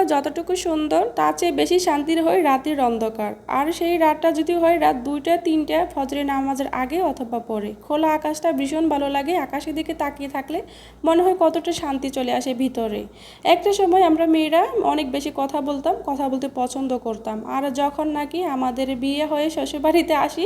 আলোটা যতটুকু সুন্দর, তার চেয়ে বেশি শান্তির হয় রাতের অন্ধকার। আর সেই রাতটা যদি হয় রাত দুইটা, তিনটা, ফজরের নামাজের আগে অথবা পরে। খোলা আকাশটা ভীষণ ভালো লাগে, আকাশের দিকে তাকিয়ে থাকলে মনে হয় কতটা শান্তি চলে আসে ভিতরে। একটা সময় আমরা মেয়েরা অনেক বেশি কথা বলতাম, কথা বলতে পছন্দ করতাম। আর যখন নাকি আমাদের বিয়ে হয়ে শ্বশুরবাড়িতে আসি,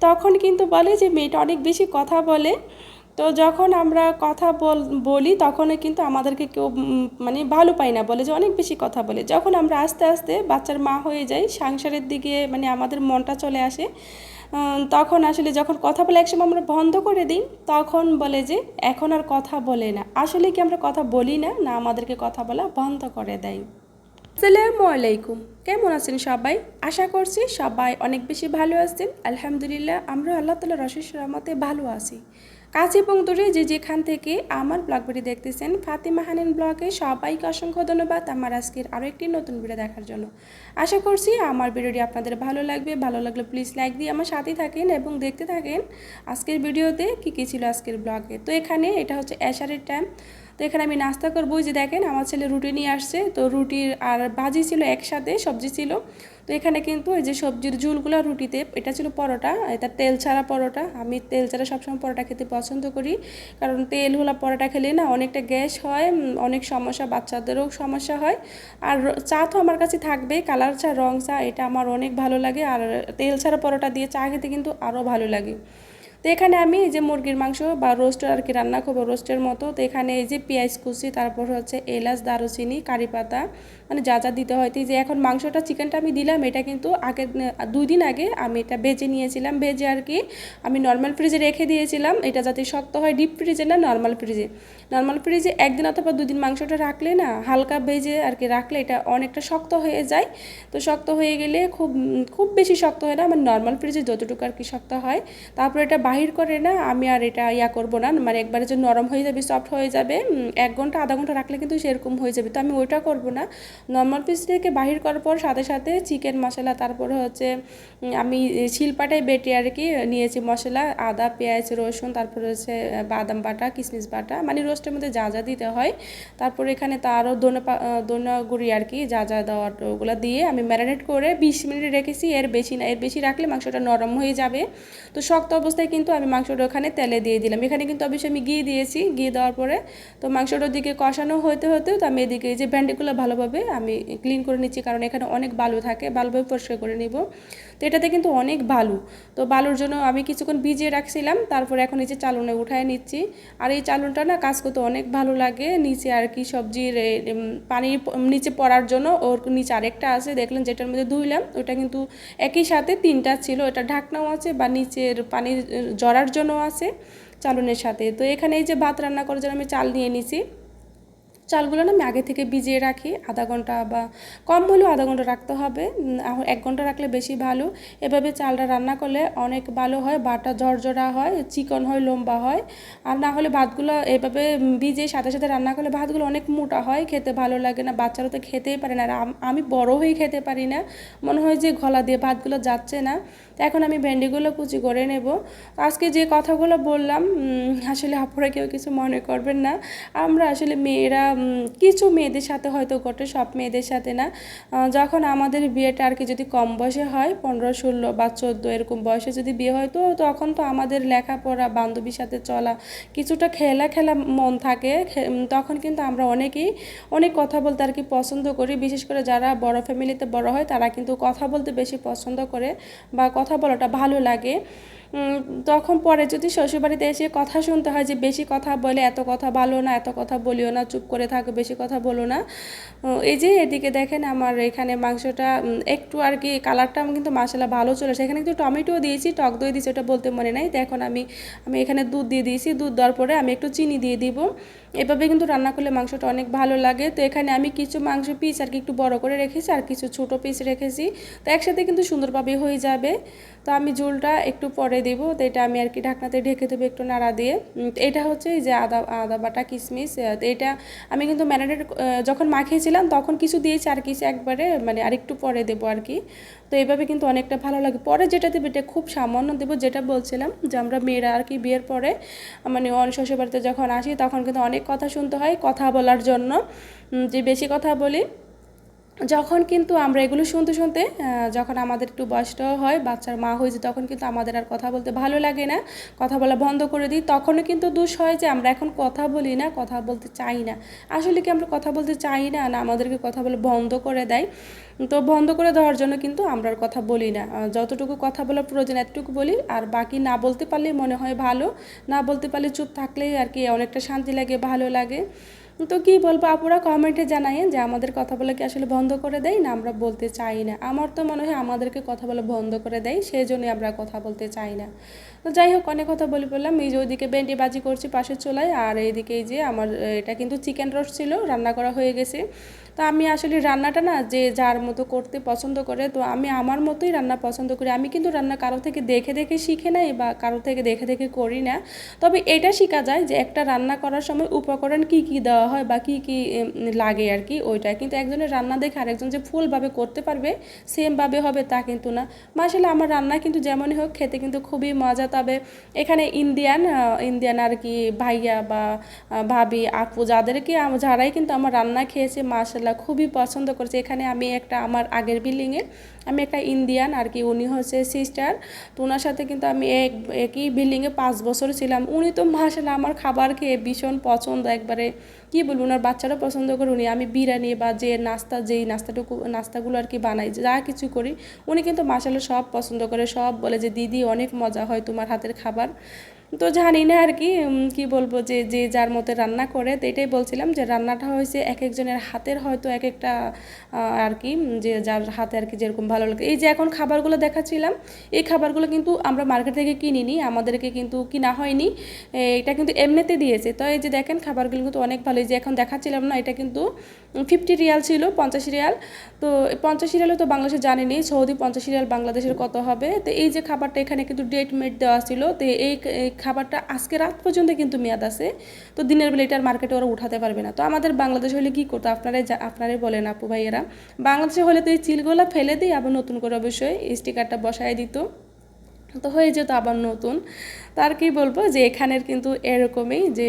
তখন কিন্তু বলে যে, মেয়েটা অনেক বেশি কথা বলে তো যখন আমরা কথা বল তখনই কিন্তু আমাদেরকে কেউ মানে ভালো পায় না বলে যে অনেক বেশি কথা বলে। যখন আমরা আস্তে আস্তে বাচ্চার মা হয়ে যাই, সংসারের দিকে মানে আমাদের মনটা চলে আসে তখন আসলে যখন কথা বলে একসময় আমরা বন্ধ করে দিই, তখন বলে যে এখন আর কথা বলে না। আসলে কি আমরা কথা বলি না? না, আমাদেরকে কথা বলা বন্ধ করে দেয়। আসসালামু আলাইকুম। কেমন আছেন সবাই? আশা করছি সবাই অনেক বেশি ভালো আছেন। আলহামদুলিল্লাহ আমরা আল্লাহ তালা রশেষ রহমতে ভালো আছি। কাছে এবং দূরে যে যেখান থেকে আমার ব্লগ ভিডিও দেখতেছেন, ফাতিমা হানেন ব্লগে সবাইকে অসংখ্য ধন্যবাদ আমার আজকের আরও একটি নতুন ভিডিও দেখার জন্য। আশা করছি আমার ভিডিওটি আপনাদের ভালো লাগবে। ভালো লাগলে প্লিজ লাইক দিয়ে আমার সাথেই থাকেন এবং দেখতে থাকেন আজকের ভিডিওতে কী কী ছিল আজকের ব্লগে। তো এখানে এটা হচ্ছে অ্যাশারের টাইম এখানে আমি নাস্তা করব। যে দেখেন, আমার ছেলে রুটি নিয়ে আসছে। তো রুটির আর ভাজি ছিল একসাথে, সবজি ছিল। তো এখানে কিন্তু এই যে সবজির ঝুলগুলো রুটিতে, এটা ছিল পরোটা। এটা তেল ছাড়া পরোটা। আমি তেল ছাড়া সবসময় পরোটা খেতে পছন্দ করি। কারণ তেল হলা পরোটা খেলে না অনেকটা গ্যাস হয় অনেক সমস্যা, বাচ্চাদেরও সমস্যা হয়। আর চা তো আমার কাছে থাকবে, কালার চা, রং চা, এটা আমার অনেক ভালো লাগে। আর তেল ছাড়া পরোটা দিয়ে চা খেতে কিন্তু আরও ভালো লাগে। তো এখানে আমি এই যে মুরগির মাংস বা রোস্টের আর কি রান্না করব রোস্টের মতো। তো এখানে এই যে পেঁয়াজ কুচি, তারপর হচ্ছে এলাচ, দারুচিনি, কারি পাতা মানে যা যা দিতে হয়। যে এখন মাংসটা, চিকেনটা আমি দিলাম, এটা কিন্তু আগে দুই দিন আগে আমি এটা ভেজে নিয়েছিলাম। ভেজে আর কি আমি নর্মাল ফ্রিজে রেখে দিয়েছিলাম। এটা যাতে শক্ত হয় ডিপ ফ্রিজে না নর্মাল ফ্রিজে নর্মাল ফ্রিজে একদিন অথবা দুদিন মাংসটা রাখলে না হালকা ভেজে আর কি রাখলে এটা অনেকটা শক্ত হয়ে যায়। তো শক্ত হয়ে গেলে খুব খুব বেশি শক্ত হয় না। আমার নর্মাল ফ্রিজে যতটুকু আর কি শক্ত হয়, তারপর এটা বাহির করে না আমি আর এটা ইয়া করব না। মানে একবারে যে নরম হয়ে যাবে সফট হয়ে যাবে এক ঘণ্টা, আধা ঘণ্টা রাখলে কিন্তু সেরকম হয়ে যাবে। তো আমি ওইটা করব না। নর্মাল পিস থেকে বাহির করার পর সাথে সাথে চিকেন মশলা, তারপরে হচ্ছে আমি শিলপাটায় বেটে আর কি নিয়েছি মশলা, আদা, পেঁয়াজ, রসুন, তারপরে হচ্ছে বাদাম বাটা কিশমিশ বাটা মানে রোস্টের মধ্যে যা যা দিতে হয়। তারপরে এখানে তো আরও দোনা দোনা গুঁড়ি আর কি যা যা দেওয়ার, ওগুলো দিয়ে আমি ম্যারিনেট করে বিশ মিনিট রেখেছি। এর বেশি না, এর বেশি রাখলে মাংসটা নরম হয়ে যাবে। তো শক্ত অবস্থায় কিন্তু আমি মাংসটা ওখানে তেলে দিয়ে দিলাম। এখানে কিন্তু অবশ্যই আমি ঘি দিয়েছি। ঘি দেওয়ার পরে তো মাংসটার দিকে কষানো হতে হতে তো আমি এদিকে যে ভেন্ডিগুলো ভালোভাবে আমি ক্লিন করে নিচ্ছি কারণ এখানে অনেক বালু থাকে ভালোভাবে পরিষ্কার করে নিব। তো এটাতে কিন্তু অনেক বালু। তো বালুর জন্য আমি কিছুক্ষণ ভিজিয়ে রাখছিলাম তারপর এখন এই যে চালনে উঠায় নিচ্ছি। আর এই চালনটা না কাজ করতে অনেক ভালো লাগে নিচে আর কি সবজির এ, উম, পানির প- নিচে পড়ার জন্য ওর নিচে আরেকটা আছে দেখলেন যেটার মধ্যে ধুইলাম ওটা কিন্তু একই সাথে তিনটা ছিল এটা ঢাকনাও আছে বা নিচের পানির এ, জড়ার জন্য আছে চালনের সাথে। তো এখানে এই যে ভাত রান্না করার জন্য আমি চাল নিয়ে নিছি। চালগুলো না আমি আগে থেকে ভিজিয়ে রাখি। আধা ঘণ্টা বা কম হলেও আধা ঘণ্টা রাখতে হবে। এক ঘণ্টা রাখলে বেশি ভালো। এভাবে চালটা রান্না করলে অনেক ভালো হয়, বাটা ঝরঝরা হয়, চিকন হয়, লম্বা হয়। আর না হলে ভাতগুলো এভাবে ভিজিয়ে সাথে সাথে রান্না করলে ভাতগুলো অনেক মোটা হয়, খেতে ভালো লাগে না। বাচ্চারা তো খেতেই পারে না। আর আমি বড় হয়ে খেতে পারি না। মনে হয় যে গলা দিয়ে ভাতগুলো যাচ্ছে না। তো এখন আমি ভেন্ডিগুলো কুচি করে নেব। আজকে যে কথাগুলো বললাম আসলে আপনারা কেউ কিছু মনে করবেন না। আমরা আসলে মেয়েরা কিছু মেয়েদের সাথে হয়তো ঘটে, সব মেয়েদের সাথে না। যখন আমাদের বিয়েটা আর কি যদি কম বয়সে হয়, পনেরো, ষোলো বা চোদ্দ এরকম বয়সে যদি বিয়ে হয়, তো তখন তো আমাদের লেখাপড়া, বান্ধবীর সাথে চলা, কিছুটা খেলা খেলা মন থাকে। তখন কিন্তু আমরা অনেকেই অনেক কথা বলতে আর কি পছন্দ করি। বিশেষ করে যারা বড় ফ্যামিলিতে বড় হয়, তারা কিন্তু কথা বলতে বেশি পছন্দ করে বা কথা বলাটা ভালো লাগে। তখন পরে যদি শ্বশুরবাড়িতে এসে কথা শুনতে হয় যে বেশি কথা বলে, এত কথা ভালো না, এত কথা বলিও না, চুপ করে থাকো, বেশি কথা বলো না এই যে এদিকে দেখেন আমার এখানে মাংসটা একটু আর কি কালারটা কিন্তু মশলা ভালো চলে এখানে একটু টমেটো দিয়েছি, টক দই দিয়েছি, ওটা বলতে মনে নাই। তো এখন আমি আমি এখানে দুধ দিয়ে দিয়েছি, দুধ দেওয়ার পরে আমি একটু চিনি দিয়ে দিব। এভাবে কিন্তু রান্না করলে মাংসটা অনেক ভালো লাগে। তো এখানে আমি কিছু মাংস পিস আর কি একটু বড় করে রেখেছি আর কিছু ছোট পিস রেখেছি। তো একসাথে কিন্তু সুন্দরভাবে হয়ে যাবে। তো আমি ঝোলটা একটু পরে দিব, তো এটা আমি আর কি ঢাকনাতে ঢেকে দেবো একটু নাড়া দিয়ে। এটা হচ্ছে যে আদা আদা বাটা কিশমিশ তো এটা আমি কিন্তু ম্যারিনেট যখন মাখিয়েছিলাম তখন কিছু দিয়েছি আর কিছু একবারে মানে আরেকটু পরে দেবো আর কি। তো এইভাবে কিন্তু অনেকটা ভালো লাগে। পরে যেটা দেবো, এটা খুব সামান্য দেবো, যেটা বলছিলাম যে আমরা মেয়েরা আর কি বিয়ের পরে মানে শ্বশুর বাড়িতে যখন আসি তখন কিন্তু অনেক কথা শুনতে হয় কথা বলার জন্য। যে বেশি কথা বলি যখন কিন্তু আমরা এগুলো শুনতে শুনতে যখন আমাদের একটু বয়সটাও হয়, বাচ্চার মা হয়েছে তখন কিন্তু আমাদের আর কথা বলতে ভালো লাগে না। কথা বলা বন্ধ করে দিই। তখনও কিন্তু দোষ হয় যে আমরা এখন কথা বলি না, কথা বলতে চাই না। আসলে কি আমরা কথা বলতে চাই না? না, আমাদেরকে কথা বলে বন্ধ করে দেয়। তো বন্ধ করে দেওয়ার জন্য কিন্তু আমরা আর কথা বলি না। যতটুকু কথা বলার প্রয়োজন এতটুকু বলি, আর বাকি না বলতে পারলেই মনে হয় ভালো, না বলতে পারলে চুপ থাকলেই আর কি অনেকটা শান্তি লাগে, ভালো লাগে। তো কি বলব, আপুরা কমেন্টে জানাইন যে আমাদের কথা বলে কি আসলে বন্ধ করে দেয় না আমরা বলতে চাই না। আমার তো মনে হয় আমাদেরকে কথা বলে বন্ধ করে দেয় সেই জন্যই আমরা কথা বলতে চাই না। তো যাই হোক, অনেক কথা বলে বললাম এই যে ওইদিকে বেন্ডি বাজি করছি পাশের চুলায়, আর এইদিকে এই যে আমার এটা কিন্তু চিকেন রোস্ট ছিল, রান্না করা হয়ে গেছে। তো আমি আসলে রান্নাটা না যে যার মতো করতে পছন্দ করে, তো আমি আমার মতোই রান্না পছন্দ করি। আমি কিন্তু রান্না কারও থেকে দেখে দেখে শিখে নাই বা কারও থেকে দেখে দেখে করি না। তবে এটা শেখা যায় যে একটা রান্না করার সময় উপকরণ কি কি দেওয়া হয় বা কি কি লাগে আর কি ওইটা। কিন্তু একজনের রান্না দেখে আরেকজন যে ফুলভাবে করতে পারবে, সেমভাবে হবে তা কিন্তু না। মাসালে আমার রান্না কিন্তু যেমনই হোক খেতে কিন্তু খুবই মজা। তবে এখানে ইন্ডিয়ান ইন্ডিয়ান আর কি ভাইয়া বা ভাবি, আপু যাদেরকে যারাই কিন্তু আমার রান্না খেয়েছে মাসাল্লাহ খুবই পছন্দ করেছে। এখানে আমি একটা আমার আগের বিল্ডিংয়ে আমি একটা ইন্ডিয়ান আর কি, উনি হচ্ছে সিস্টার তো ওনার সাথে কিন্তু আমি এক, একই বিল্ডিংয়ে পাঁচ বছর ছিলাম। উনি তো মাসাল্লাহ আমার খাবার খেয়ে ভীষণ পছন্দ একবারে। কি বলব ওনার বাচ্চারা পছন্দ করে, উনি আমি বিরিয়ানি বা যে নাস্তা, যেই নাস্তাটুকু, নাস্তাগুলো আর কি বানাই, যা কিছু করি, উনি কিন্তু মাসাল্লাহ সব পছন্দ করে, সব বলে যে, দিদি, অনেক মজা হয় তোমার হাতের খাবার। তো জানি না আর কি কি বলব যে যে যার মতো রান্না করে, তো এটাই বলছিলাম যে রান্নাটা হয়েছে এক একজনের হাতের হয়তো এক একটা আর কি যে যার হাতে আর কি যেরকম ভালো লাগে। এই যে এখন খাবারগুলো দেখাচ্ছিলাম, এই খাবারগুলো কিন্তু আমরা মার্কেট থেকে কিনিনি, আমাদেরকে কিন্তু কিনা হয়নি। এটা কিন্তু এমনিতে দিয়েছে। তো এই যে দেখেন খাবারগুলো কিন্তু অনেক ভালো। এই যে এখন দেখাচ্ছিলাম না, এটা কিন্তু ফিফটি রিয়াল ছিল, পঞ্চাশ রিয়াল। তো পঞ্চাশ রিয়ালও তো বাংলাদেশে জানিনি, সৌদি পঞ্চাশ রিয়াল বাংলাদেশের কত হবে? তো এই যে খাবারটা এখানে কিন্তু ডেট মেট দেওয়া ছিল, তো এই খাবারটা আজকে রাত পর্যন্ত কিন্তু মেয়াদ আছে। তো দিনের বেলা এটার মার্কেটে ওরা উঠাতে পারবে না। তো আমাদের বাংলাদেশ হলে কী করতো? আপনারাই আপনারাই বলেন আপু ভাইয়েরা। বাংলাদেশে হলে তো এই চিলগুলো ফেলে দিই, আবার নতুন করে অবশ্যই স্টিকারটা বসায় দিত। তো হয়ে যেত আবার নতুন। তার কি বলব যে এখানের কিন্তু এরকমই যে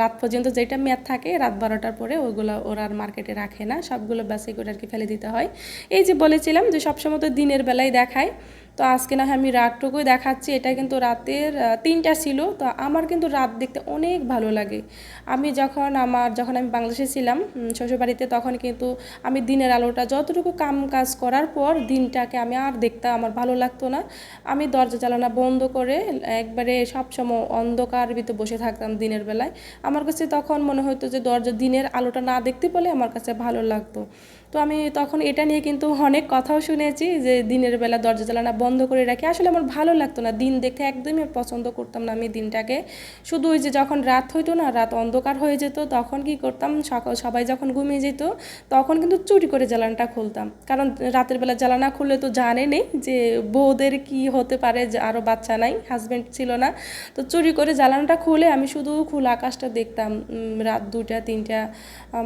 রাত পর্যন্ত যেটা মেয়াদ থাকে, রাত বারোটার পরে ওগুলো ওরা আর মার্কেটে রাখে না। সবগুলো বাসে করে আর কি ফেলে দিতে হয়। এই যে বলেছিলাম যে সবসময় তো দিনের বেলায় দেখায়। তো আজকে না হয় আমি রাতটুকুই দেখাচ্ছি। এটা কিন্তু রাতের তিনটা ছিল। তো আমার কিন্তু রাত দেখতে অনেক ভালো লাগে। আমি যখন আমার, যখন আমি বাংলাদেশে ছিলাম শ্বশুরবাড়িতে, তখন কিন্তু আমি দিনের আলোটা, যতটুকু কাম কাজ করার পর দিনটাকে আমি আর দেখতে আমার ভালো লাগতো না। আমি দরজা জ্বালানা বন্ধ করে একবারে সবসময় অন্ধকার ভিতরে বসে থাকতাম দিনের বেলায়। আমার কাছে তখন মনে হতো যে দরজা দিনের আলোটা না দেখতে পেলে আমার কাছে ভালো লাগতো। তো আমি তখন এটা নিয়ে কিন্তু অনেক কথাও শুনেছি যে দিনের বেলা দরজা জ্বালানা বন্ধ করে রাখি। আসলে আমার ভালো লাগতো না, দিন দেখতে একদমই পছন্দ করতাম না আমি দিনটাকে। শুধু ওই যে যখন রাত হইতো না, রাত অন্ধকার হয়ে যেত, তখন কি করতাম সকাল সবাই যখন ঘুমিয়ে যেত, তখন কিন্তু চুরি করে জ্বালানটা খুলতাম। কারণ রাতের বেলা জ্বালানা খুললে তো জানে নেই যে বউদের কি হতে পারে আরও বাচ্চা নাই হাজব্যান্ড ছিল না। তো চুরি করে জ্বালানটা খুলে আমি শুধু খোলা আকাশটা দেখতাম রাত দুটা তিনটা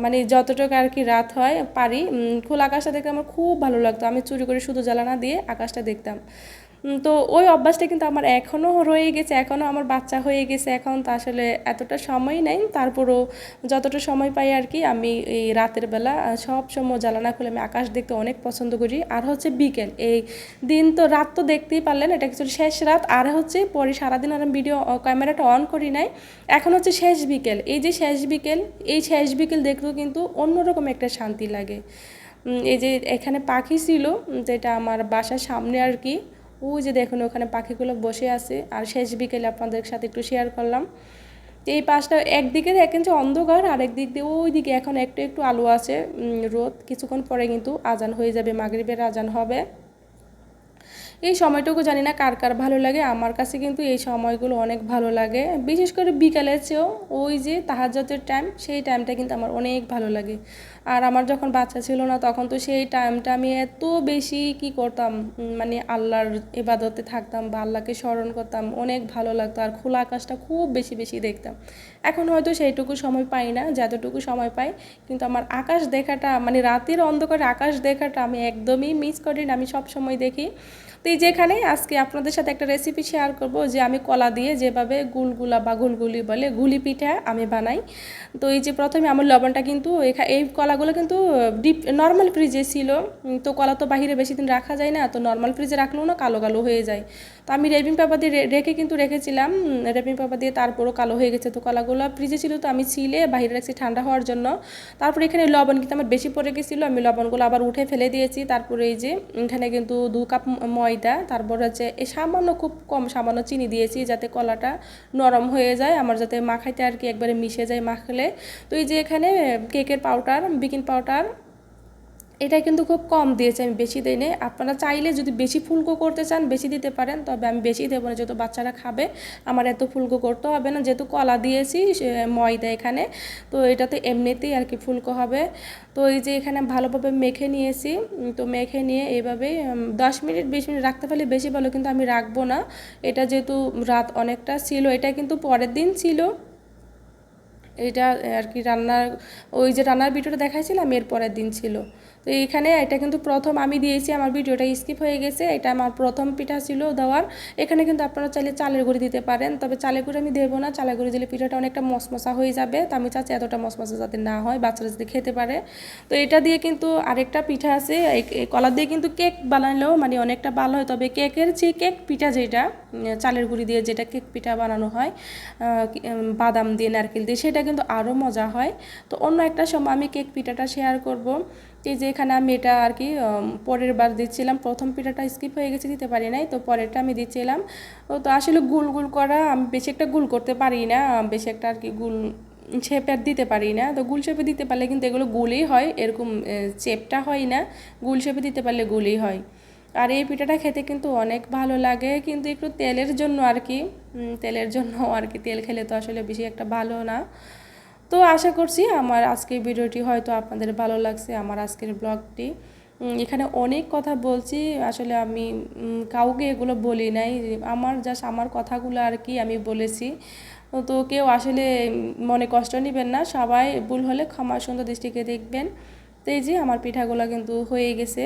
মানে যতটুকু আর কি রাত হয় পারি খোলা আকাশটা দেখতে আমার খুব ভালো লাগতো। আমি চুরি করে শুধু জ্বালানা দিয়ে আকাশটা দেখতাম। তো ওই অভ্যাসটা কিন্তু আমার এখনও রয়ে গেছে এখনও আমার বাচ্চা হয়ে গেছে, এখন তো আসলে এতটা সময় নেই। তারপরও যতটা সময় পাই আর কি, আমি এই রাতের বেলা সব সময় জ্বালানা খুলে আমি আকাশ দেখতে অনেক পছন্দ করি। আর হচ্ছে বিকেল, এই দিন তো রাত তো দেখতেই পারলেন, এটা কিছু শেষ রাত। আর হচ্ছে পরে সারাদিন আর আমি ভিডিও ক্যামেরাটা অন করি নাই। এখন হচ্ছে শেষ বিকেল, এই যে শেষ বিকেল, এই শেষ বিকেল দেখলেও কিন্তু অন্যরকম একটা শান্তি লাগে। এই যে এখানে পাখি ছিল যেটা আমার বাসার সামনে আর কি ওই যে দেখুন, ওখানে পাখিগুলো বসে আছে। আর শেষ বিকেলে আপনাদের সাথে একটু শেয়ার করলাম। তো এই পাশটা একদিকে দেখেন যে অন্ধকার আর একদিক দিয়ে ওই দিকে এখন একটু একটু আলো আছে রোদ। কিছুক্ষণ পরে কিন্তু আজান হয়ে যাবে, মাগরীবের আজান হবে। এই সময়টুকু জানি না কার কার ভালো লাগে, আমার কাছে কিন্তু এই সময়গুলো অনেক ভালো লাগে। বিশেষ করে বিকালের চেয়েও ওই যে তাহাজতের টাইম সেই টাইমটা কিন্তু আমার অনেক ভালো লাগে। আর আমার যখন বাচ্চা ছিল না, তখন তো সেই টাইমটা আমি এত বেশি কি করতাম মানে আল্লাহর এবাদতে থাকতাম বা আল্লাহকে স্মরণ করতাম, অনেক ভালো লাগতো। আর খোলা আকাশটা খুব বেশি বেশি দেখতাম। এখন হয়তো সেইটুকু সময় পাই না, যতটুকু সময় পাই। কিন্তু আমার আকাশ দেখাটা মানে রাতের অন্ধকারে আকাশ দেখাটা আমি একদমই মিস করি না, আমি সব সময় দেখি। তো এই যেখানে আজকে আপনাদের সাথে একটা রেসিপি শেয়ার করব যে আমি কলা দিয়ে যেভাবে গুলগুলা বা গুলগুলি বলে গুলি পিঠা আমি বানাই। তো এই যে প্রথমে আমার লবণটা কিন্তু এখা- এই কলাগুলো কিন্তু ডিপ নর্মাল ফ্রিজে ছিল। তো কলা তো বাহিরে বেশি দিন রাখা যায় না, তো নর্মাল ফ্রিজে রাখলেও না কালো কালো হয়ে যায়। তো আমি রেপিং পেপার দিয়ে রেখে কিন্তু রেখেছিলাম রেপিং পেপার দিয়ে তারপরও কালো হয়ে গেছে তো কলাগুলো। ফ্রিজে ছিল তো আমি ছিলে বাহিরে রাখছি ঠান্ডা হওয়ার জন্য। তারপরে এখানে লবণ কিন্তু আমার বেশি পড়ে গেছিল, আমি লবণগুলো আবার উঠে ফেলে দিয়েছি। তারপরে এই যে এখানে কিন্তু দু কাপ ময়দা, তারপর হচ্ছে এই সামান্য খুব কম সামান্য চিনি দিয়েছি যাতে কলাটা নরম হয়ে যায়, আমার যাতে মাখাইতে আর কি একবারে মিশে যায় মাখলে। তো এই যে এখানে কেকের পাউডার, বেকিং পাউডার এটা কিন্তু খুব কম দিয়েছে আমি বেশি দিই নাই আপনারা চাইলে যদি বেশি ফুলকো করতে চান বেশি দিতে পারেন তবে আমি বেশি দেবো না। যেহেতু বাচ্চারা খাবে আমার এত ফুলকো করতে হবে না। যেহেতু কলা দিয়েছি ময়দা এখানে তো এটাতে এমনিতেই আর কি ফুলকো হবে। তো এই যে এখানে ভালোভাবে মেখে নিয়েছি তো মেখে নিয়ে এইভাবে উম, দশ মিনিট বিশ মিনিট রাখতে পারলে বেশি ভালো কিন্তু আমি রাখব না। এটা যেহেতু রাত অনেকটা ছিল এটা কিন্তু পরের দিন ছিল। এটা আর কি রান্নার ওই যে রান্নার ভিডিওটা দেখাইছিলাম এর পরের দিন ছিল। তো এখানে এটা কিন্তু প্রথম আমি দিয়েছি, আমার ভিডিওটা স্কিপ হয়ে গেছে, এটা আমার প্রথম পিঠা ছিল দেওয়ার। এখানে কিন্তু আপনারা চাইলে চালের গুঁড়ি দিতে পারেন, তবে চালের গুঁড়ি আমি দেবো না, চালের গুঁড়ি দিলে পিঠাটা অনেকটা মশমশা হয়ে যাবে, তো আমি চাচ্ছি এতটা মশমশা যাতে না হয়, বাচ্চারা যাতে খেতে পারে। তো এটা দিয়ে কিন্তু আরেকটা পিঠা আছে কলা দিয়ে কিন্তু কেক বানালেও মানে অনেকটা ভালো হয়, তবে কেকের যে কেক পিঠা যেটা চালের গুঁড়ি দিয়ে যেটা কেক পিঠা বানানো হয় বাদাম দিয়ে, নারকেল দিয়ে, সেটা কিন্তু আরও মজা হয়। তো অন্য একটা সময় আমি কেক পিঠাটা শেয়ার করব। এই যে এখানে আমি এটা আর কি পরের বার দিচ্ছিলাম। প্রথম পিঠাটা স্কিপ হয়ে গেছে, দিতে পারি নাই। তো পরেরটা আমি দিচ্ছিলাম। তো আসলে গুল গুল করা, আমি বেশি একটা গুল করতে পারি না বেশি একটা আর কি গুল শেপে দিতে পারি না। তো গুল শেপে দিতে পারলে কিন্তু এগুলো গুলই হয়, এরকম চেপটা হয় না। গুল শেপে দিতে পারলে গুলই হয়। আর এই পিঠাটা খেতে কিন্তু অনেক ভালো লাগে, কিন্তু একটু তেলের জন্য আর কি তেলের জন্য আর কি তেল খেলে তো আসলে বেশি একটা ভালো না। তো আশা করছি আমার আজকের ভিডিওটি হয়তো আপনাদের ভালো লাগছে, আমার আজকের ব্লগটি। এখানে অনেক কথা বলছি, আসলে আমি কাউকে এগুলো বলি নাই আমার জাস্ট আমার কথাগুলো আর কি আমি বলেছি। তো কেউ আসলে মনে কষ্ট নেবেন না, সবাই ভুল হলে ক্ষমা সুন্দর দৃষ্টিকে দেখবেন। তো এই যে আমার পিঠাগুলো কিন্তু হয়ে গেছে।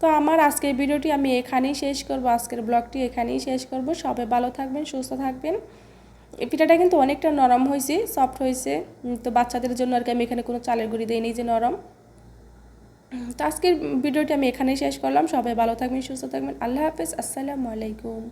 তো আমার আজকের ভিডিওটি আমি এখানেই শেষ করব, আজকের ব্লগটি এখানেই শেষ করব। সবাই ভালো থাকবেন, সুস্থ থাকবেন। পিঠাটা কিন্তু অনেকটা নরম হয়েছে সফট হয়েছে। তো বাচ্চাদের জন্য আর কি আমি এখানে কোনো চালের গুঁড়ি দিইনি যে নরম। তো আজকের ভিডিওটি আমি এখানেই শেষ করলাম। সবাই ভালো থাকবেন, সুস্থ থাকবেন। আল্লাহ হাফেজ, আসসালামু আলাইকুম।